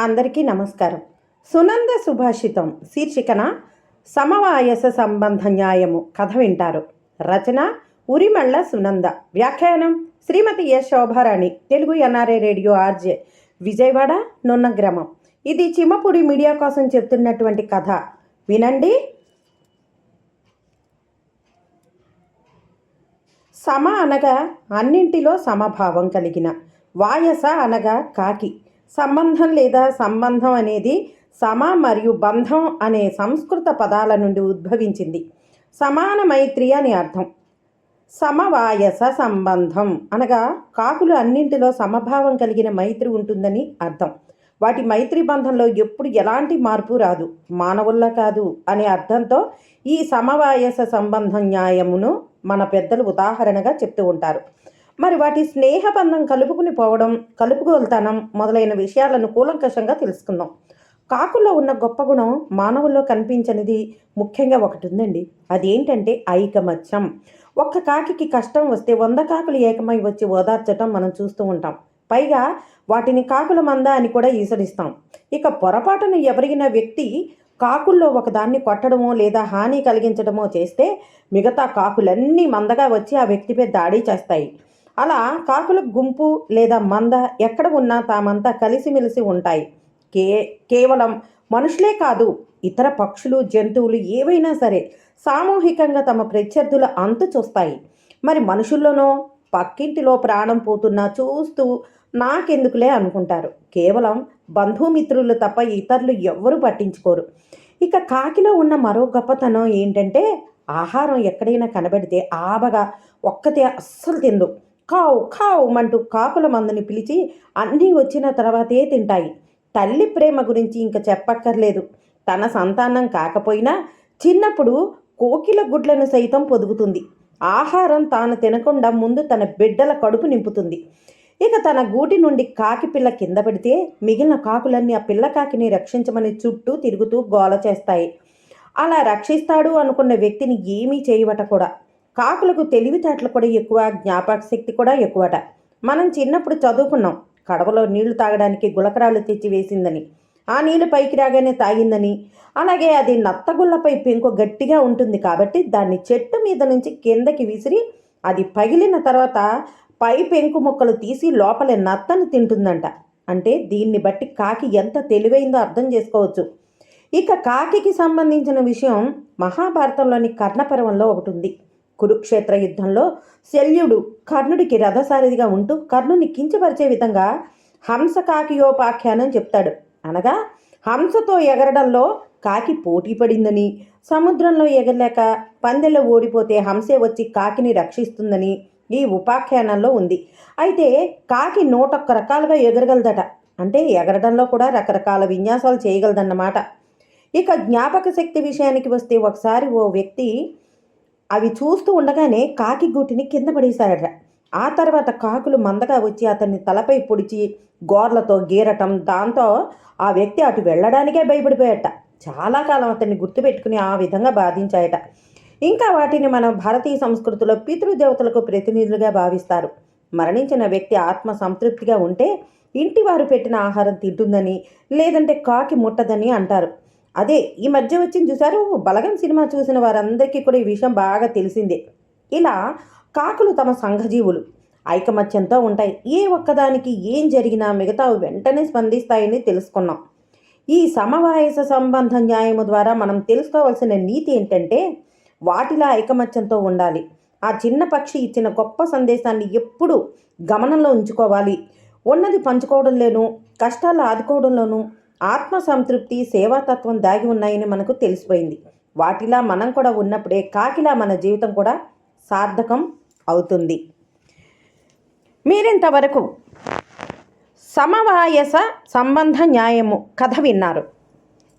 అందరికీ నమస్కారం. సునంద సుభాషితం శీర్షికన సమవాయస సంబంధ న్యాయము కథ వింటారు. రచన ఉరిమళ్ళ సునంద. వ్యాఖ్యానం Shrimati S. Shobharani Telugu NRA radio RJ Vijayawada Nunna గ్రామం. ఇది చిమ్మపూడి మీడియా కోసం చెప్తున్నటువంటి కథ. వినండి. సమ అనగా అన్నింటిలో సమభావం కలిగిన. వాయస అనగా కాకి. సంబంధం లేదా సంబంధం అనేది సమ మరియు బంధం అనే సంస్కృత పదాల నుండి ఉద్భవించింది. సమాన మైత్రి అని అర్థం. సమవాయస సంబంధం అనగా కాకులు అన్నింటిలో సమభావం కలిగిన మైత్రి ఉంటుందని అర్థం. వాటి మైత్రి బంధంలో ఎప్పుడు ఎలాంటి మార్పు రాదు. మానవుల్లా కాదు అనే అర్థంతో ఈ సమవాయస సంబంధం న్యాయమును మన పెద్దలు ఉదాహరణగా చెప్తూ ఉంటారు. మరి వాటి స్నేహబంధం కలుపుకుని పోవడం కలుపుకోలుతనం మొదలైన విషయాలను కూలంకషంగా తెలుసుకుందాం. కాకుల్లో ఉన్న గొప్ప గుణం మానవుల్లో కనిపించనిది ముఖ్యంగా ఒకటి ఉందండి అదేంటంటే ఐకమత్యం. ఒక్క కాకికి కష్టం వస్తే వంద కాకులు ఏకమై వచ్చి ఓదార్చటం మనం చూస్తూ ఉంటాం. పైగా వాటిని కాకుల మంద అని కూడా ఈసడిస్తాం ఇక పొరపాటున ఎవరిగిన వ్యక్తి కాకుల్లో ఒకదాన్ని కొట్టడమో లేదా హాని కలిగించడమో చేస్తే మిగతా కాకులన్నీ మందగా వచ్చి ఆ వ్యక్తిపై దాడి చేస్తాయి. అలా కాకుల గుంపు లేదా మంద ఎక్కడ ఉన్నా తామంతా కలిసిమెలిసి ఉంటాయి. కే కేవలం మనుషులే కాదు ఇతర పక్షులు జంతువులు ఏవైనా సరే సామూహికంగా తమ ప్రత్యర్థుల అంతు చూస్తాయి. మరి మనుషుల్లోనో పక్కింటిలో ప్రాణం పోతున్నా చూస్తూ నాకెందుకులే అనుకుంటారు. కేవలం బంధుమిత్రులు తప్ప ఇతరులు ఎవ్వరూ పట్టించుకోరు. ఇక కాకిలో ఉన్న మరో గొప్పతనం ఏంటంటే ఆహారం ఎక్కడైనా కనబడితే ఆబగా ఒక్కతే అస్సలు తిందు. కావు కావు అంటూ కాకుల మందుని పిలిచి అన్నీ వచ్చిన తర్వాతే తింటాయి. తల్లి ప్రేమ గురించి ఇంక చెప్పక్కర్లేదు. తన సంతానం కాకపోయినా చిన్నప్పుడు కోకిల గుడ్లను సైతం పొదుగుతుంది. ఆహారం తాను తినకుండా ముందు తన బిడ్డల కడుపు నింపుతుంది. ఇక తన గూటి నుండి కాకి పిల్ల కింద పడితే మిగిలిన కాకులన్నీ ఆ పిల్ల కాకిని రక్షించమని చుట్టూ తిరుగుతూ గోల చేస్తాయి. అలా రక్షిస్తాడు అనుకున్న వ్యక్తిని ఏమీ చేయవట కూడా. కాకులకు తెలివితేటలు కూడా ఎక్కువ జ్ఞాపక శక్తి కూడా ఎక్కువట. మనం చిన్నప్పుడు చదువుకున్నాం. కడవలో నీళ్ళు తాగడానికి గులకరాళ్ళు తెచ్చి వేసిందని ఆ నీళ్ళు పైకి రాగానే తాగిందని. అలాగే అది నత్తగుళ్ళపై పెంకు గట్టిగా ఉంటుంది కాబట్టి దాన్ని చెట్టు మీద నుంచి కిందకి విసిరి అది పగిలిన తర్వాత పై పెంకు ముక్కలు తీసి లోపల నత్తను తింటుందంట. అంటే దీన్ని బట్టి కాకి ఎంత తెలివైందో అర్థం చేసుకోవచ్చు. ఇక కాకికి సంబంధించిన విషయం మహాభారతంలోని కర్ణపర్వంలో ఒకటి ఉంది. కురుక్షేత్ర యుద్ధంలో శల్యుడు కర్ణుడికి రథసారథిగా ఉంటూ కర్ణుని కించపరిచే విధంగా హంస కాకియోపాఖ్యానం చెప్తాడు. అనగా హంసతో ఎగరడంలో కాకి పోటీ పడిందని సముద్రంలో ఎగరలేక పందెలో ఓడిపోతే హంసే వచ్చి కాకిని రక్షిస్తుందని ఈ ఉపాఖ్యానంలో ఉంది. అయితే కాకి నూటొక్క రకాలుగా ఎగరగలదట. అంటే ఎగరడంలో కూడా రకరకాల విన్యాసాలు చేయగలదన్నమాట. ఇక జ్ఞాపక శక్తి విషయానికి వస్తే ఒకసారి ఓ వ్యక్తి అవి చూస్తూ ఉండగానే కాకి గూటిని కింద పడేశాడట ఆ తర్వాత కాకులు మందగా వచ్చి అతన్ని తలపై పొడిచి గోర్లతో గీరటం దాంతో ఆ వ్యక్తి అటు వెళ్ళడానికే భయపడిపోయట. చాలా కాలం అతన్ని గుర్తుపెట్టుకుని ఆ విధంగా బాధించాయట. ఇంకా వాటిని మన భారతీయ సంస్కృతిలో పితృదేవతలకు ప్రతినిధులుగా భావిస్తారు. మరణించిన వ్యక్తి ఆత్మ సంతృప్తిగా ఉంటే ఇంటి వారు పెట్టిన ఆహారం తింటుందని లేదంటే కాకి ముట్టదని అంటారు. అదే ఈ మధ్య వచ్చింది చూసారు బలగం సినిమా చూసిన వారందరికీ కూడా ఈ విషయం బాగా తెలిసిందే. ఇలా కాకులు తమ సంఘజీవులు ఐకమత్యంతో ఉంటాయి. ఏ ఒక్కదానికి ఏం జరిగినా మిగతా వెంటనే స్పందిస్తాయని తెలుసుకున్నాం. ఈ సమవాయస సంబంధ న్యాయము ద్వారా మనం తెలుసుకోవాల్సిన నీతి ఏంటంటే వాటిలా ఐకమత్యంతో ఉండాలి. ఆ చిన్న పక్షి ఇచ్చిన గొప్ప సందేశాన్ని ఎప్పుడు గమనంలో ఉంచుకోవాలి. ఉన్నది పంచుకోవడంలోనూ కష్టాలు ఆదుకోవడంలోనూ ఆత్మ సంతృప్తి సేవాతత్వం దాగి ఉన్నాయని మనకు తెలిసిపోయింది. వాటిలా మనం కూడా ఉన్నప్పుడే కాకిలా మన జీవితం కూడా సార్థకం అవుతుంది. మీరింతవరకు సమవాయస సంబంధ న్యాయము కథ విన్నారు.